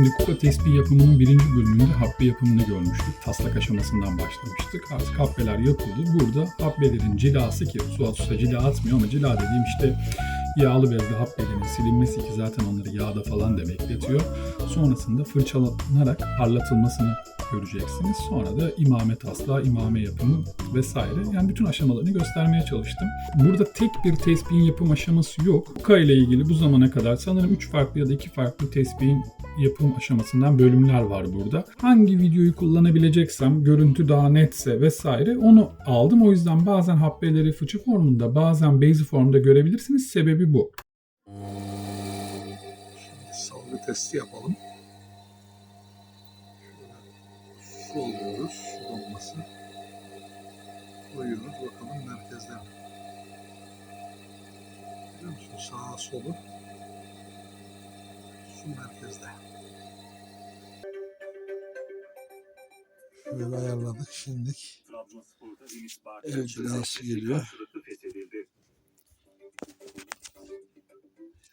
Şimdi kupa tespih yapımının birinci bölümünde habbe yapımını görmüştük. Taslak aşamasından başlamıştık. Artık habbeler yapıldı. Burada habbelerin cilası ki Suat Usta cila atmıyor ama cila dediğim işte yağlı bezle habbelerin silinmesi ki zaten onları yağda falan da bekletiyor. Sonrasında fırçalanarak parlatılmasını göreceksiniz. Sonra da imame taslağı, imame yapımı vesaire. Yani bütün aşamalarını göstermeye çalıştım. Burada tek bir tespihin yapım aşaması yok. Kuka ile ilgili bu zamana kadar sanırım 3 farklı ya da 2 farklı tespihin yapım aşamasından bölümler var burada. Hangi videoyu kullanabileceksem, görüntü daha netse vesaire onu aldım. O yüzden bazen habbeleri fıçı formunda, bazen base formda görebilirsiniz. Sebebi bu. Şimdi salgı testi yapalım. Su damlası. Koyuyoruz, bakalım merkezde mi? Biliyor musun? Sağa solu. Su merkezde. Şöyle ayarladık şimdilik. El cilası geliyor.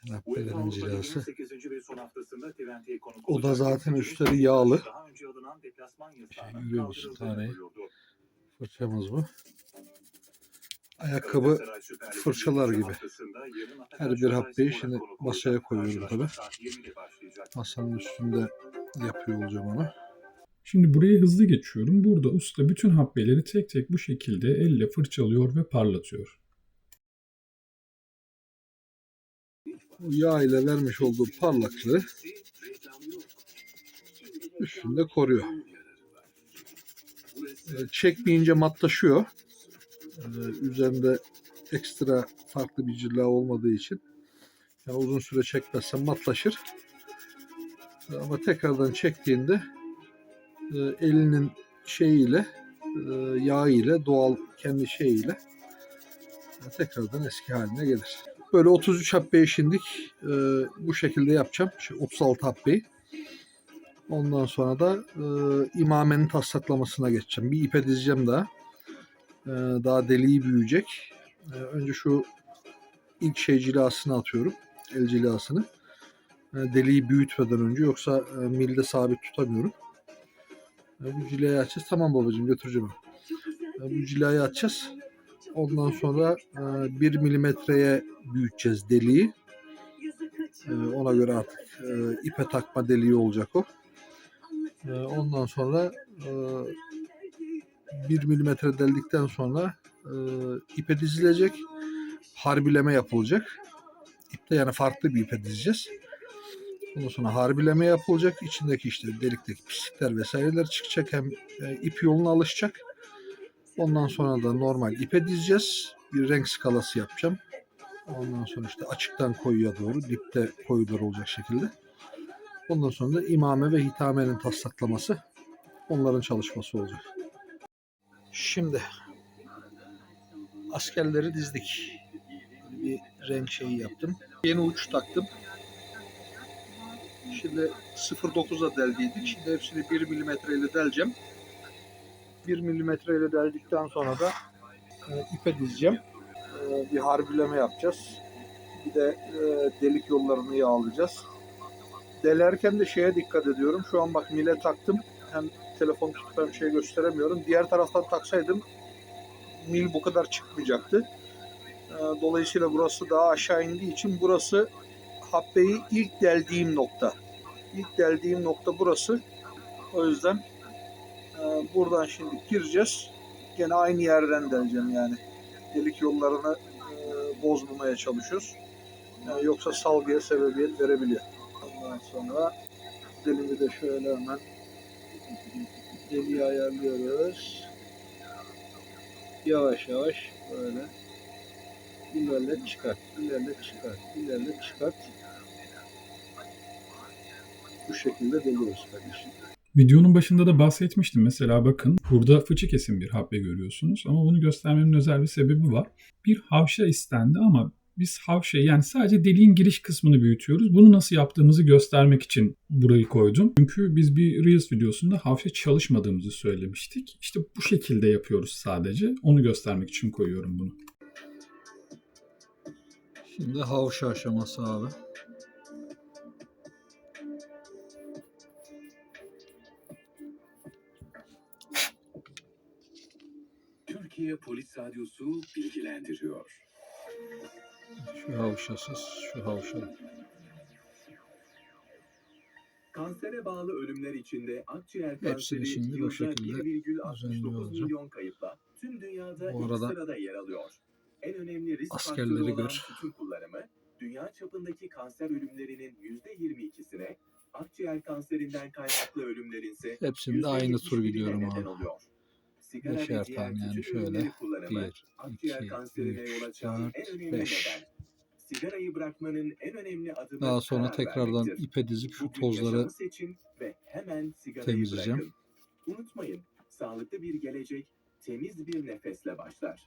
Rabbelerin cilası. O da zaten üstleri yağlı. Şey, görüyor musun taneyi? Fırçamız bu. Ayakkabı fırçalar gibi. Her bir habbeyi şimdi masaya koyuyorum tabi. Masanın üstünde yapıyor olacağım onu. Şimdi burayı hızlı geçiyorum. Burada usta bütün habbeleri tek tek bu şekilde elle fırçalıyor ve parlatıyor. Yağ ile vermiş olduğu parlaklığı üstünde koruyor. Ee, Çekmeyince matlaşıyor. Ee, Üzerinde ekstra farklı bir cila olmadığı için yani uzun süre çekmezsen matlaşır. Ama tekrardan çektiğinde e, elinin şeyiyle e, yağ ile doğal kendi şeyiyle e, tekrardan eski haline gelir. Böyle 33 habbeyi şimdilik e, bu şekilde yapacağım. Şey, 36 habbeyi. Ondan sonra da e, imamenin taslaklamasına geçeceğim. Bir ipe dizeceğim daha. E, daha deliği büyüyecek. E, önce şu ilk şey cilasını atıyorum. El cilasını. E, deliği büyütmeden önce yoksa e, milde sabit tutamıyorum. E, bu cilayı açacağız. Tamam babacığım götüreceğim. E, bu cilayı açacağız. Ondan sonra e, 1 milimetreye büyüteceğiz deliği. E, ona göre artık e, ipe takma deliği olacak o. E, ondan sonra e, 1 milimetre deldikten sonra e, ipe dizilecek. Harbileme yapılacak. İpte yani farklı bir ipe dizeceğiz. Ondan sonra harbileme yapılacak. İçindeki işte delikteki pislikler vesaireler çıkacak. Hem e, ip yoluna alışacak. Ondan sonra da normal ipe dizeceğiz. Bir renk skalası yapacağım. Ondan sonra işte açıktan koyuya doğru dipte koyular olacak şekilde. Ondan sonra da imame ve hitamenin taslaklaması onların çalışması olacak. Şimdi askerleri dizdik. Bir renk şeyi yaptım. Yeni uç taktım. Şimdi 0.9'a deldiydik. Şimdi hepsini 1 milimetre ile deleceğim. 1 milimetre ile deldikten sonra da e, ipe dizeceğim. E, bir harbileme yapacağız. Bir de e, delik yollarını yağlayacağız. Delerken de şeye dikkat ediyorum. Şu an bak mile taktım. Hem telefon tutup hem şey gösteremiyorum. Diğer taraftan taksaydım mil bu kadar çıkmayacaktı. E, dolayısıyla burası daha aşağı indiği için burası habbeyi ilk deldiğim nokta. İlk deldiğim nokta burası. O yüzden buradan şimdi gireceğiz. Gene aynı yerden deleceğim yani. Delik yollarını e, bozmamaya çalışıyoruz. Yani yoksa salgıya sebebiyet verebiliyor. Ondan sonra delimi de şöyle hemen deliği ayarlıyoruz. Yavaş yavaş böyle ilerlet çıkart, ilerlet çıkart, ilerlet çıkart. Bu şekilde deliyoruz kardeşim. Videonun başında da bahsetmiştim. Mesela bakın burada fıçı kesim bir habbe görüyorsunuz. Ama bunu göstermemin özel bir sebebi var. Bir havşa istendi ama biz havşayı yani sadece deliğin giriş kısmını büyütüyoruz. Bunu nasıl yaptığımızı göstermek için burayı koydum. Çünkü biz bir Reels videosunda havşa çalışmadığımızı söylemiştik. İşte bu şekilde yapıyoruz sadece. Onu göstermek için koyuyorum bunu. Şimdi havşa aşaması abi. Polis Radyosu bilgilendiriyor. Şu havşasız, şu havşalı. Kansere bağlı ölümler içinde akciğer kanseri şimdi bu yılda şekilde 1,69 düzenliyor olacağım. milyon kayıpla tüm dünyada Bu ilk sırada yer alıyor. En önemli risk faktörü olan gör. tütün kullanımı dünya çapındaki kanser ölümlerinin %22'sine, akciğer kanserinden kaynaklı ölümlerin ise Hepsinde aynı tur %71'ine gidiyorum abi. oluyor. Sigara ve diğer tütün şöyle. ürünleri kullanımı 1, akciğer 2, kanserine 3, yol açan 4, en önemli 5. neden. Sigarayı bırakmanın en önemli adımı Daha sonra karar tekrardan vermektir. ipe dizip şu Bugün tozları yaşamı seçin ve hemen sigarayı temizleyeceğim. bırakın. Unutmayın, sağlıklı bir gelecek temiz bir nefesle başlar.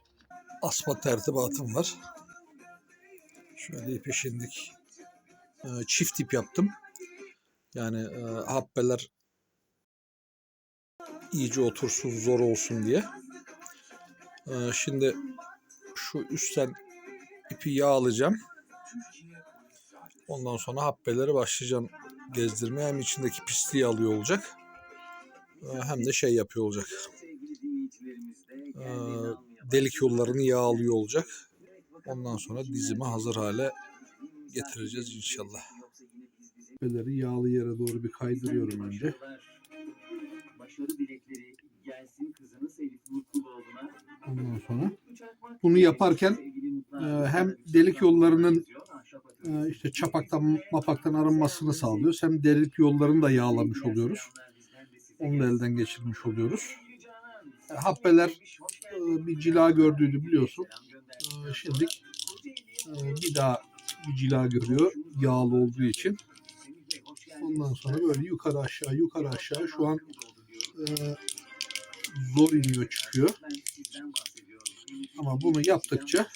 asma tertibatım var. Şöyle ipi şimdilik e, çift ip yaptım. Yani e, hapbeler iyice otursun zor olsun diye. E, şimdi şu üstten ipi yağlayacağım. Ondan sonra hapbeleri başlayacağım gezdirmeye. Hem içindeki pisliği alıyor olacak. e, Hem de şey yapıyor olacak. E, Delik yollarını yağlıyor olacak. Ondan sonra dizime hazır hale getireceğiz inşallah. Beleri yağlı yere doğru bir kaydırıyorum önce. Başarı dilekleri Ondan sonra bunu yaparken e, hem delik yollarının e, işte çapaktan mapaktan arınmasını sağlıyoruz. Hem delik yollarını da yağlamış oluyoruz. Onu da elden geçirmiş oluyoruz. E, Hapbeler e, bir cila gördüğünü biliyorsun. E, Şimdi e, bir daha bir cila görüyor yağlı olduğu için. Ondan sonra böyle yukarı aşağı yukarı aşağı şu an e, zor iniyor çıkıyor. Ama bunu yaptıkça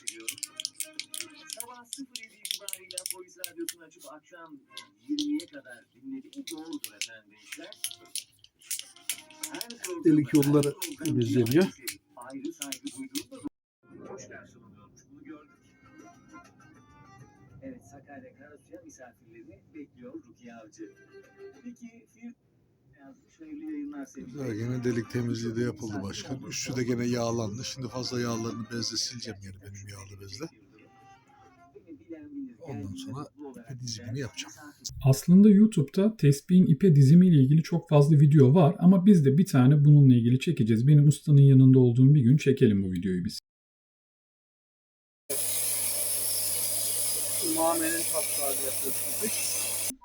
Sabah 07 itibariyle polis radyosunu açıp akşam 20'ye kadar dinlediğim doğrudur efendim gençler. Her sorduğum Delik yolları Ayrı saygı hoş karşılanıyormuş. Bunu gördük. Evet Sakarya Karasu'ya misafirlerini bekliyor Rukiye Avcı. Peki Fir Güzel, gene delik temizliği de yapıldı başkan. Üstü de gene yağlandı. Şimdi fazla yağlarını bezle sileceğim yani benim yağlı bezle. Ondan sonra ipe dizimini yapacağım. Aslında YouTube'da tesbihin ipe dizimiyle ilgili çok fazla video var ama biz de bir tane bununla ilgili çekeceğiz. Benim ustanın yanında olduğum bir gün çekelim bu videoyu biz. İmamenin tatlağını yapıyorsunuz.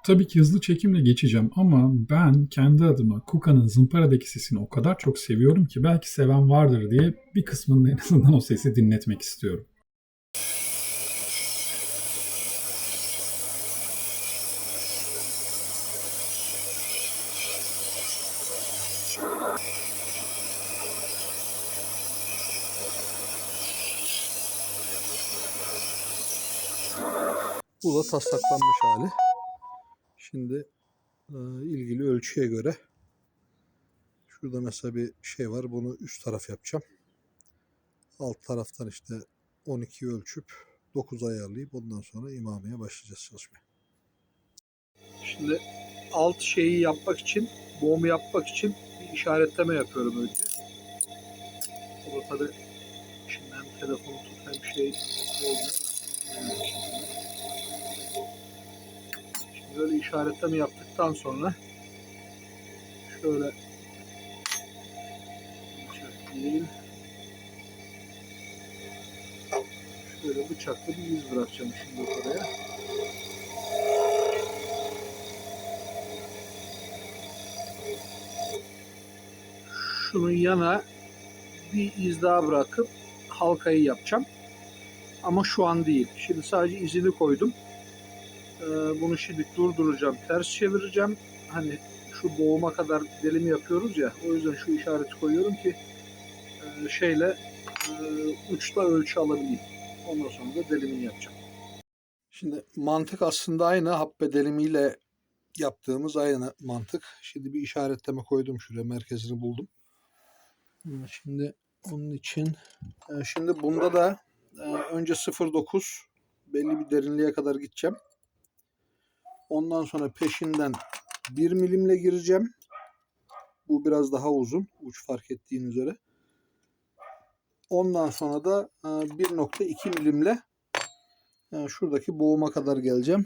Tabii ki hızlı çekimle geçeceğim ama ben kendi adıma Kuka'nın zımparadaki sesini o kadar çok seviyorum ki belki seven vardır diye bir kısmında en azından o sesi dinletmek istiyorum. Bu da taslaklanmış hali. Şimdi e, ilgili ölçüye göre şurada mesela bir şey var. Bunu üst taraf yapacağım. Alt taraftan işte 12 ölçüp 9 ayarlayıp ondan sonra imameye başlayacağız çalışmaya. Şimdi alt şeyi yapmak için, boğumu yapmak için bir işaretleme yapıyorum önce. O da tabii şimdi hem telefonu tut hem şey olmuyor böyle işaretleme yaptıktan sonra şöyle değil şöyle bıçakla bir iz bırakacağım şimdi oraya. Şunun yana bir iz daha bırakıp halkayı yapacağım. Ama şu an değil. Şimdi sadece izini koydum. Ee, bunu şimdi durduracağım. Ters çevireceğim. Hani şu boğuma kadar delimi yapıyoruz ya. O yüzden şu işareti koyuyorum ki e, şeyle e, uçla ölçü alabileyim. Ondan sonra da delimini yapacağım. Şimdi mantık aslında aynı. Habbe delimiyle yaptığımız aynı mantık. Şimdi bir işaretleme koydum şuraya. Merkezini buldum. Şimdi onun için e, şimdi bunda da önce 0.9 belli bir derinliğe kadar gideceğim. Ondan sonra peşinden 1 milimle gireceğim. Bu biraz daha uzun. Uç fark ettiğin üzere. Ondan sonra da e, 1.2 milimle e, şuradaki boğuma kadar geleceğim.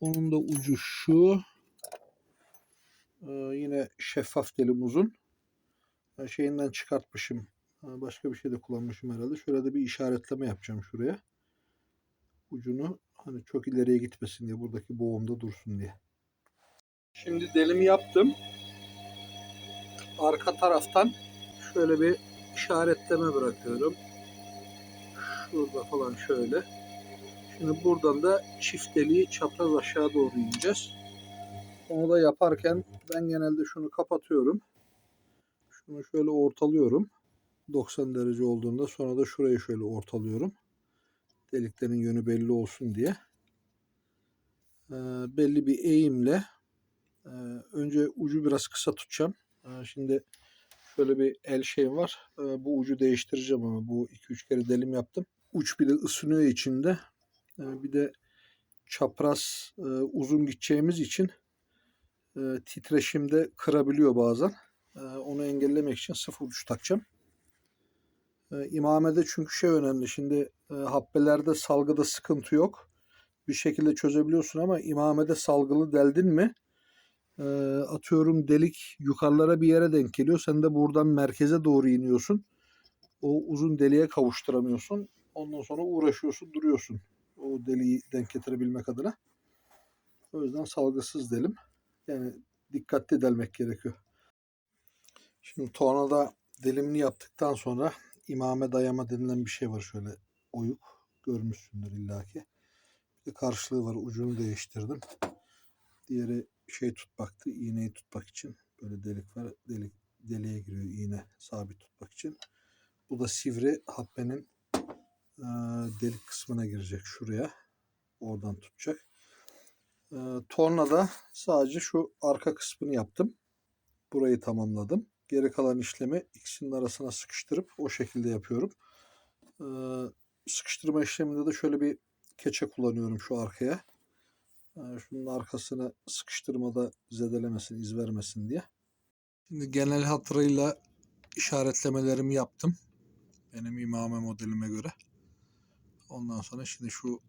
Onun da ucu şu. E, yine şeffaf delim uzun. E, şeyinden çıkartmışım. E, başka bir şey de kullanmışım herhalde. Şöyle de bir işaretleme yapacağım şuraya. Ucunu hani çok ileriye gitmesin diye buradaki boğumda dursun diye. Şimdi delimi yaptım. Arka taraftan şöyle bir işaretleme bırakıyorum. Şurada falan şöyle. Şimdi buradan da çift deliği çapraz aşağı doğru ineceğiz. Onu da yaparken ben genelde şunu kapatıyorum. Şunu şöyle ortalıyorum. 90 derece olduğunda sonra da şurayı şöyle ortalıyorum. Deliklerin yönü belli olsun diye. Ee, belli bir eğimle e, önce ucu biraz kısa tutacağım. Ee, şimdi şöyle bir el şeyim var. Ee, bu ucu değiştireceğim ama bu 2-3 kere delim yaptım. Uç bir de ısınıyor içinde. Bir de çapraz e, uzun gideceğimiz için e, titreşimde kırabiliyor bazen. Onu engellemek için sıfır uç takacağım. E, imamede çünkü şey önemli. Şimdi e, habbelerde salgıda sıkıntı yok. Bir şekilde çözebiliyorsun ama imamede salgılı deldin mi e, atıyorum delik yukarılara bir yere denk geliyor. Sen de buradan merkeze doğru iniyorsun. O uzun deliğe kavuşturamıyorsun. Ondan sonra uğraşıyorsun, duruyorsun. O deliği denk getirebilmek adına. O yüzden salgısız delim. Yani dikkatli delmek gerekiyor. Şimdi tornada delimini yaptıktan sonra imame dayama denilen bir şey var şöyle oyuk. Görmüşsündür illaki. Bir de karşılığı var. Ucunu değiştirdim. Diğeri şey tutmaktı. iğneyi tutmak için. Böyle delik var. Delik, deliğe giriyor iğne sabit tutmak için. Bu da sivri happenin e, delik kısmına girecek şuraya. Oradan tutacak. E, tornada sadece şu arka kısmını yaptım. Burayı tamamladım. Geri kalan işlemi ikisinin arasına sıkıştırıp o şekilde yapıyorum. E, sıkıştırma işleminde de şöyle bir keçe kullanıyorum şu arkaya. E, şunun arkasını sıkıştırmada zedelemesin, iz vermesin diye. Şimdi genel hatırıyla işaretlemelerimi yaptım. Benim imame modelime göre. Ondan sonra şimdi şu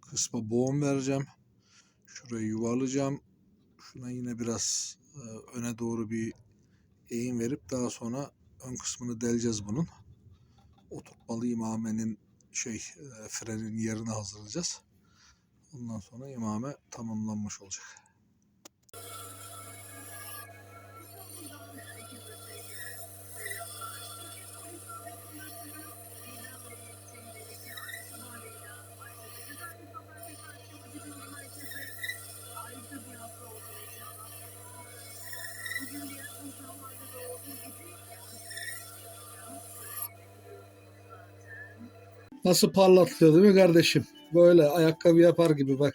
kısma boğum vereceğim. Şurayı yuvarlayacağım. Şuna yine biraz e, öne doğru bir eğim verip daha sonra ön kısmını deleceğiz bunun. Oturtmalı imamenin şey e, frenin yerini hazırlayacağız. Ondan sonra imame tamamlanmış olacak. Nasıl parlatıyor değil mi kardeşim? Böyle ayakkabı yapar gibi bak.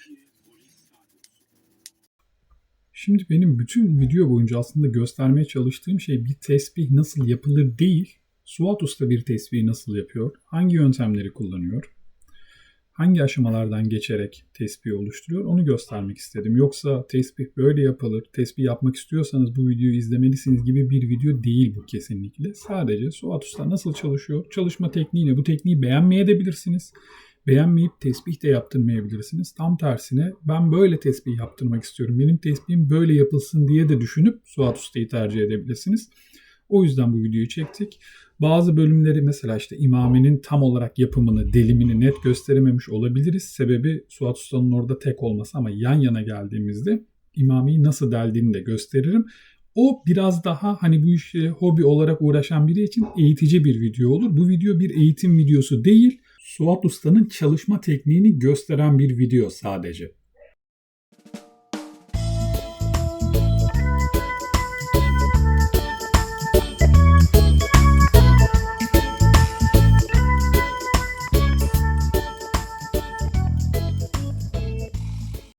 Şimdi benim bütün video boyunca aslında göstermeye çalıştığım şey bir tesbih nasıl yapılır değil, Suat Usta bir tesbihi nasıl yapıyor, hangi yöntemleri kullanıyor, hangi aşamalardan geçerek tesbih oluşturuyor onu göstermek istedim. Yoksa tesbih böyle yapılır, tesbih yapmak istiyorsanız bu videoyu izlemelisiniz gibi bir video değil bu kesinlikle. Sadece Suat Usta nasıl çalışıyor, çalışma tekniğine bu tekniği beğenmeyebilirsiniz. Beğenmeyip tesbih de yaptırmayabilirsiniz. Tam tersine ben böyle tesbih yaptırmak istiyorum. Benim tesbihim böyle yapılsın diye de düşünüp Suat Usta'yı tercih edebilirsiniz. O yüzden bu videoyu çektik. Bazı bölümleri mesela işte imamenin tam olarak yapımını, delimini net gösterememiş olabiliriz. Sebebi Suat Usta'nın orada tek olması ama yan yana geldiğimizde imameyi nasıl deldiğini de gösteririm. O biraz daha hani bu işe hobi olarak uğraşan biri için eğitici bir video olur. Bu video bir eğitim videosu değil. Suat Usta'nın çalışma tekniğini gösteren bir video sadece.